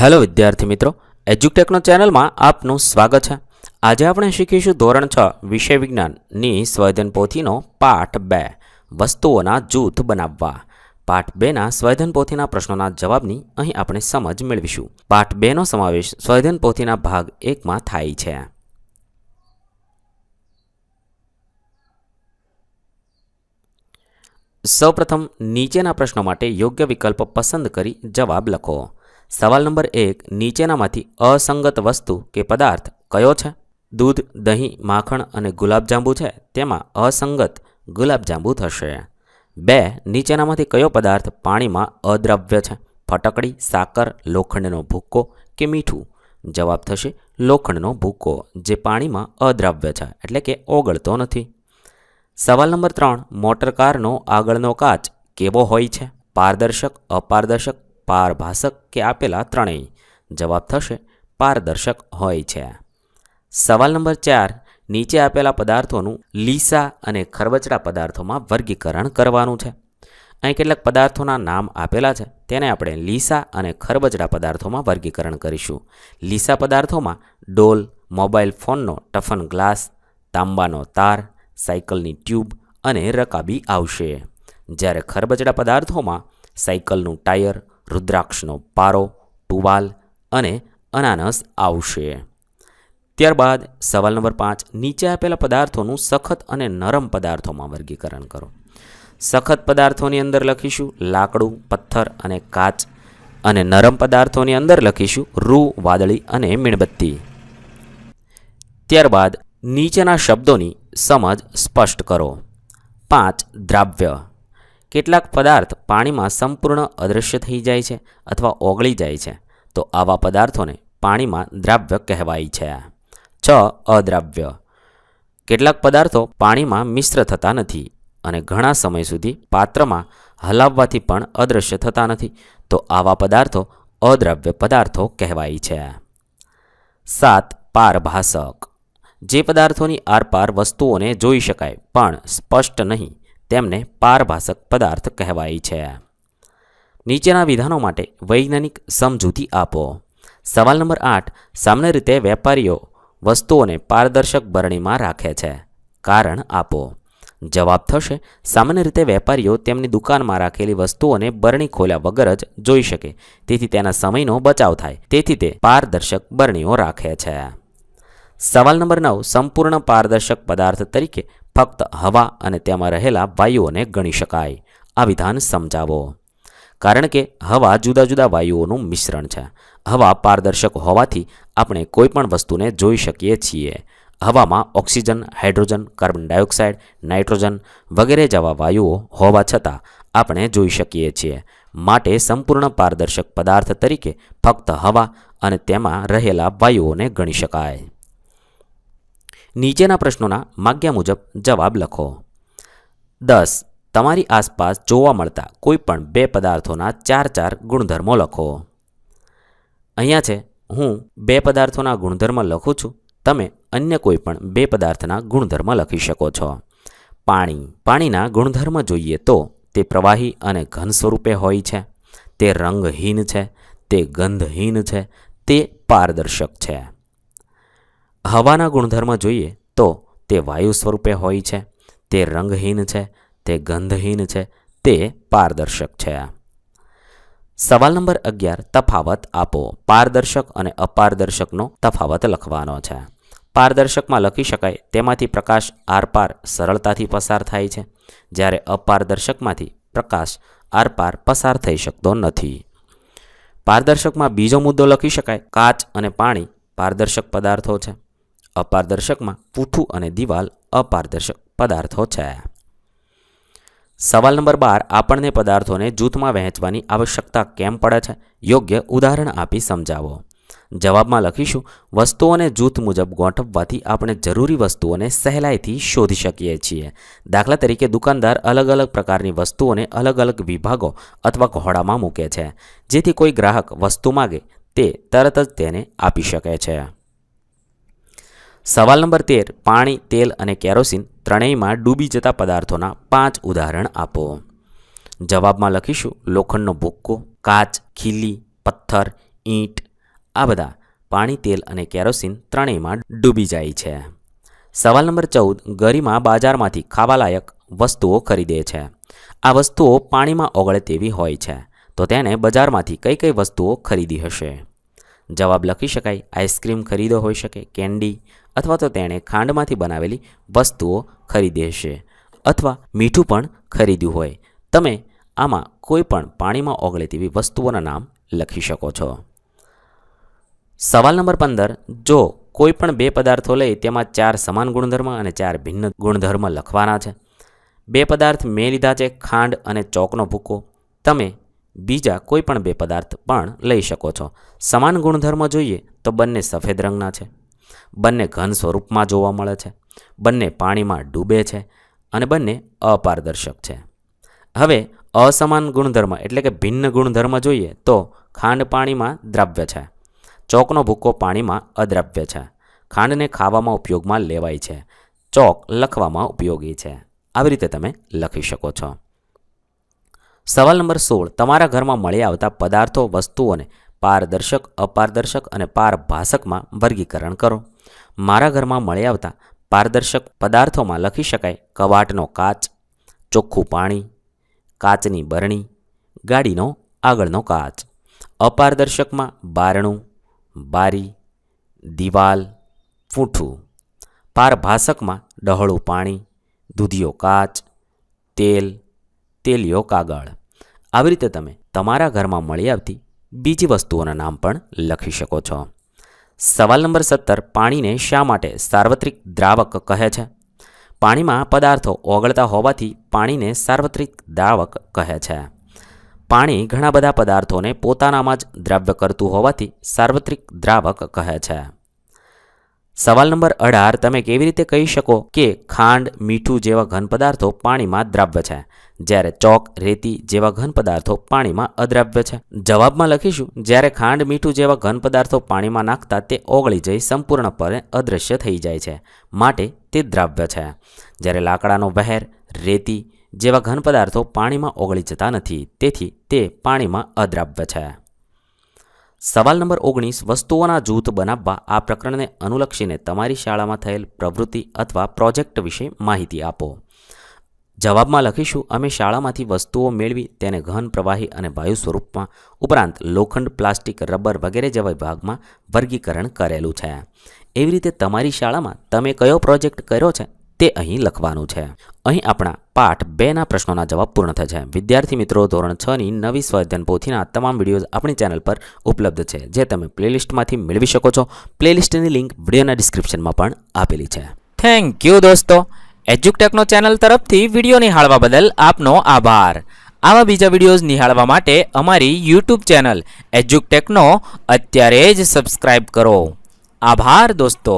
Hello વિદ્યાર્થી મિત્રો એજ્યુટેકનો ચેનલમાં આપનું સ્વાગત છે. આજે આપણે શીખીશું ધોરણ છ, વિષય વિજ્ઞાનની સ્વયધન પોથીનો પાઠ બે, વસ્તુઓના જૂથ બનાવવા. પાઠ બેના સ્વયધન પોથીના પ્રશ્નોના જવાબની અહીં આપણે સમજ મેળવીશું. પાઠ બેનો સમાવેશ સ્વયધન પોથીના ભાગ એકમાં થાય છે. સૌપ્રથમ નીચેના પ્રશ્નો માટે યોગ્ય વિકલ્પ પસંદ કરી જવાબ લખો. સવાલ નંબર એક, નીચેનામાંથી અસંગત વસ્તુ કે પદાર્થ કયો છે? દૂધ, દહીં, માખણ અને ગુલાબજાંબુ છે. તેમાં અસંગત ગુલાબજાંબુ થશે. બે, નીચેનામાંથી કયો પદાર્થ પાણીમાં અદ્રવ્ય છે? ફટકડી, સાકર, લોખંડનો ભૂક્કો કે મીઠું? જવાબ થશે, લોખંડનો ભૂક્કો, જે પાણીમાં અદ્રવ્ય છે, એટલે કે ઓગળતો નથી. સવાલ નંબર ત્રણ મોટર કારનો આગળનો કાચ કેવો હોય છે? પારદર્શક, અપારદર્શક પારભાષક કે આપેલા ત્રણેય? જવાબ થશે, પારદર્શક હોય છે. સવાલ નંબર ચાર, નીચે આપેલા પદાર્થોનું લીસા અને ખરબચડા પદાર્થોમાં વર્ગીકરણ કરવાનું છે. અહીં કેટલાક પદાર્થોના નામ આપેલા છે, તેને આપણે લીસા અને ખરબચડા પદાર્થોમાં વર્ગીકરણ કરીશું. લીસા પદાર્થોમાં ડોલ, મોબાઈલ ફોનનો ટફન ગ્લાસ, તાંબાનો તાર, સાયકલની ટ્યુબ અને રકાબી આવશે. જ્યારે ખરબચડા પદાર્થોમાં સાયકલનું ટાયર રુદ્રાક્ષનો પારો, ટુવાલ અને અનાનસ આવશે. ત્યારબાદ સવાલ નંબર પાંચ, નીચે આપેલા પદાર્થોનું સખત અને નરમ પદાર્થોમાં વર્ગીકરણ કરો. સખત પદાર્થોની અંદર લખીશું લાકડું, પથ્થર અને કાચ અને નરમ પદાર્થોની અંદર લખીશું રૂ, વાદળી અને મીણબત્તી. ત્યારબાદ નીચેના શબ્દોની સમજ સ્પષ્ટ કરો. પાંચ, દ્રાવ્ય. કેટલાક પદાર્થ પાણીમાં સંપૂર્ણ અદૃશ્ય થઈ જાય છે અથવા ઓગળી જાય છે. તો આવા પદાર્થોને પાણીમાં દ્રાવ્ય કહેવાય છે. છ. અદ્રાવ્ય. કેટલાક પદાર્થો પાણીમાં મિશ્ર થતા નથી અને ઘણા સમય સુધી પાત્રમાં હલાવવાથી પણ અદૃશ્ય થતા નથી. તો આવા પદાર્થો અદ્રાવ્ય પદાર્થો કહેવાય છે. સાત. પારભાષક જે પદાર્થોની આરપાર વસ્તુઓને જોઈ શકાય, પણ સ્પષ્ટ નહીં. તેમને પારભાષક પદાર્થ કહેવાય છે. નીચેના વિધાનો માટે વૈજ્ઞાનિક સમજૂતી આપો. સવાલ નંબર આઠ, સામાન્ય રીતે વેપારીઓ વસ્તુઓને પારદર્શક બરણીમાં રાખે છે. કારણ આપો. જવાબ થશે, સામાન્ય રીતે વેપારીઓ તેમની દુકાનમાં રાખેલી વસ્તુઓને બરણી ખોલ્યા વગર જ જોઈ શકે. તેથી તેના સમયનો બચાવ થાય. તેથી તે પારદર્શક બરણીઓ રાખે છે. સવાલ નંબર નવ, સંપૂર્ણ પારદર્શક પદાર્થ તરીકે ફક્ત હવા અને તેમાં રહેલા વાયુઓને ગણી શકાય. આ વિધાન સમજાવો. કારણ કે હવા જુદા જુદા વાયુઓનું મિશ્રણ છે. હવા પારદર્શક હોવાથી આપણે કોઈપણ વસ્તુને જોઈ શકીએ છીએ. હવામાં oxygen, hydrogen, carbon dioxide, nitrogen વગેરે જેવા વાયુઓ હોવા છતાં આપણે જોઈ શકીએ છીએ. માટે સંપૂર્ણ પારદર્શક પદાર્થ તરીકે ફક્ત હવા અને તેમાં રહેલા વાયુઓને ગણી શકાય. નીચેના પ્રશ્નોના માગ્યા મુજબ જવાબ લખો. દસ. તમારી આસપાસ જોવા મળતા કોઈપણ બે પદાર્થોના ચાર ચાર ગુણધર્મો લખો. અહીંયા છે, હું બે પદાર્થોના ગુણધર્મ લખું છું, તમે અન્ય કોઈ પણ બે પદાર્થના ગુણધર્મ લખી શકો છો. પાણી. પાણીના ગુણધર્મ જોઈએ તો તે પ્રવાહી અને ઘન સ્વરૂપે હોય છે, તે રંગહીન છે, તે ગંધહીન છે, તે પારદર્શક છે. હવાના ગુણધર્મ જોઈએ તો તે વાયુ સ્વરૂપે હોય છે, તે રંગહીન છે, તે ગંધહીન છે, તે પારદર્શક છે સવાલ નંબર અગિયાર, તફાવત આપો. પારદર્શક અને અપારદર્શકનો તફાવત લખવાનો છે. પારદર્શકમાં લખી શકાય, તેમાંથી પ્રકાશ આરપાર સરળતાથી પસાર થાય છે. જ્યારે અપારદર્શકમાંથી પ્રકાશ આરપાર પસાર થઈ શકતો નથી. પારદર્શકમાં બીજો મુદ્દો લખી શકાય, કાચ અને પાણી પારદર્શક પદાર્થો છે. અપારદર્શકમાં પૂઠું અને દિવાલ અપારદર્શક પદાર્થો છે. સવાલ નંબર બાર, આપણને પદાર્થોને જૂથમાં વહેંચવાની આવશ્યકતા કેમ પડે છે? યોગ્ય ઉદાહરણ આપી સમજાવો. જવાબમાં લખીશું, વસ્તુઓને જૂથ મુજબ ગોઠવવાથી આપણે જરૂરી વસ્તુઓને સહેલાઈથી શોધી શકીએ છીએ. દાખલા તરીકે, દુકાનદાર અલગ અલગ પ્રકારની વસ્તુઓને અલગ અલગ વિભાગો અથવા ઘોડામાં મૂકે છે, જેથી કોઈ ગ્રાહક વસ્તુ માગે તે તરત જ તેને આપી શકે છે. સવાલ નંબર તેર, પાણી, તેલ અને કેરોસીન ત્રણેયમાં ડૂબી જતા પદાર્થોના પાંચ ઉદાહરણ આપો. જવાબમાં લખીશું, લોખંડનો ભૂક્કો, કાચ, ખીલી, પથ્થર, ઈંટ, આ બધા પાણી, તેલ અને કેરોસીન ત્રણેયમાં ડૂબી જાય છે. સવાલ નંબર ચૌદ, ગરિમા બાજારમાંથી ખાવાલાયક વસ્તુઓ ખરીદે છે. આ વસ્તુઓ પાણીમાં ઓગળે તેવી હોય છે, તો તેણે બજારમાંથી કઈ કઈ વસ્તુઓ ખરીદી હશે? જવાબ લખી શકાય. આઈસ્ક્રીમ ખરીદો હોઈ શકે, કેન્ડી અથવા તો તેણે ખાંડમાંથી બનાવેલી વસ્તુઓ ખરીદી હશે અથવા મીઠું પણ ખરીદ્યું હોય. તમે આમાં કોઈ પણ પાણીમાં ઓગળે તેવી વસ્તુઓના નામ લખી શકો છો. સવાલ નંબર પંદર, જો કોઈ પણ બે પદાર્થો લઈ તેમાં ચાર સમાન ગુણધર્મ અને ચાર ભિન્ન ગુણધર્મ લખવાના છે. બે પદાર્થ મેં લીધા છે, ખાંડ અને ચોકનો ભૂકો. તમે બીજા કોઈ પણ બે પદાર્થ પણ લઈ શકો છો. સમાન ગુણધર્મ જોઈએ તો બંને સફેદ રંગના છે. બંને ઘન સ્વરૂપમાં જોવા મળે છે. બંને પાણીમાં ડૂબે છે અને બંને અપારદર્શક છે. હવે અસમાન ગુણધર્મ એટલે કે ભિન્ન ગુણધર્મ જોઈએ તો ખાંડ પાણીમાં દ્રાવ્ય છે. ચોકનો ભૂકો પાણીમાં અદ્રાવ્ય છે. ખાંડને ખાવામાં ઉપયોગમાં લેવાય છે. ચોક લખવામાં ઉપયોગી છે. આવી રીતે તમે લખી શકો છો. સવાલ નંબર સોળ. તમારા ઘરમાં મળી આવતા પદાર્થો, વસ્તુઓને પારદર્શક, અપારદર્શક અને પારભાષકમાં વર્ગીકરણ કરો. મારા ઘરમાં મળી આવતા પારદર્શક પદાર્થોમાં લખી શકાય કવાટનો કાચ, ચોખ્ખું પાણી, કાચની બરણી, ગાડીનો આગળનો કાચ, અપારદર્શકમાં બારણું, બારી, દિવાલ, ફૂંઠું પારભાષકમાં ડહોળું પાણી, દૂધિયો કાચ, તેલ તેલિયો કાગળ. આવી રીતે તમે તમારા ઘરમાં મળી આવતી બીજી વસ્તુઓના નામ પણ લખી શકો છો. સવાલ નંબર સત્તર, પાણીને શા માટે સાર્વત્રિક દ્રાવક કહે છે? પાણીમાં પદાર્થો ઓગળતા હોવાથી પાણીને સાર્વત્રિક દ્રાવક કહે છે. પાણી ઘણા બધા પદાર્થોને પોતાનામાં જ દ્રાવ્ય કરતું હોવાથી સાર્વત્રિક દ્રાવક કહે છે. સવાલ નંબર અઢાર, તમે કેવી રીતે કહી શકો કે ખાંડ મીઠું જેવા ઘન પદાર્થો પાણીમાં દ્રાવ્ય છે? જ્યારે ચોક, રેતી જેવા ઘન પદાર્થો પાણીમાં અદ્રાવ્ય છે. જવાબમાં લખીશું, જ્યારે ખાંડ મીઠું જેવા ઘન પદાર્થો પાણીમાં નાખતા તે ઓગળી જઈ સંપૂર્ણપણે અદૃશ્ય થઈ જાય છે, માટે તે દ્રાવ્ય છે. જ્યારે લાકડાનો વહેર, રેતી જેવા ઘન પદાર્થો પાણીમાં ઓગળી જતા નથી, તેથી તે પાણીમાં અદ્રાવ્ય છે. સવાલ નંબર ઓગણીસ, વસ્તુઓના જૂથ બનાવવા આ પ્રકરણને અનુલક્ષીને તમારી શાળામાં થયેલ પ્રવૃત્તિ અથવા પ્રોજેક્ટ વિશે માહિતી આપો. જવાબમાં લખીશું, અમે શાળામાંથી વસ્તુઓ મેળવી, તેને ઘન, પ્રવાહી અને વાયુ સ્વરૂપમાં ઉપરાંત લોખંડ, પ્લાસ્ટિક, રબર વગેરે જેવા વિભાગમાં વર્ગીકરણ કરેલું છે. એવી રીતે તમારી શાળામાં તમે કયો પ્રોજેક્ટ કર્યો છે તે અહીં લખવાનું છે. અહીં આપણા પાઠ બેના પ્રશ્નોના જવાબ પૂર્ણ થયા છે. વિદ્યાર્થી મિત્રો, ધોરણ છની નવી સ્વાધ્યાન પોથીના તમામ વિડીયોઝ આપણી ચેનલ પર ઉપલબ્ધ છે, જે તમે પ્લેલિસ્ટમાંથી મેળવી શકો છો. પ્લેલિસ્ટની લિંક વિડીયોના ડિસ્ક્રિપ્શનમાં પણ આપેલી છે. થેન્ક યુ દોસ્તો. એજ્યુકટેકનો ચેનલ તરફથી વીડિયો નિહાળવા બદલ આપનો આભાર. આવા બીજા વિડીયોઝ નિહાળવા માટે અમારી યુટ્યુબ ચેનલ એજ્યુકટેકનો અત્યારે જ સબસ્ક્રાઇબ કરો. આભાર દોસ્તો.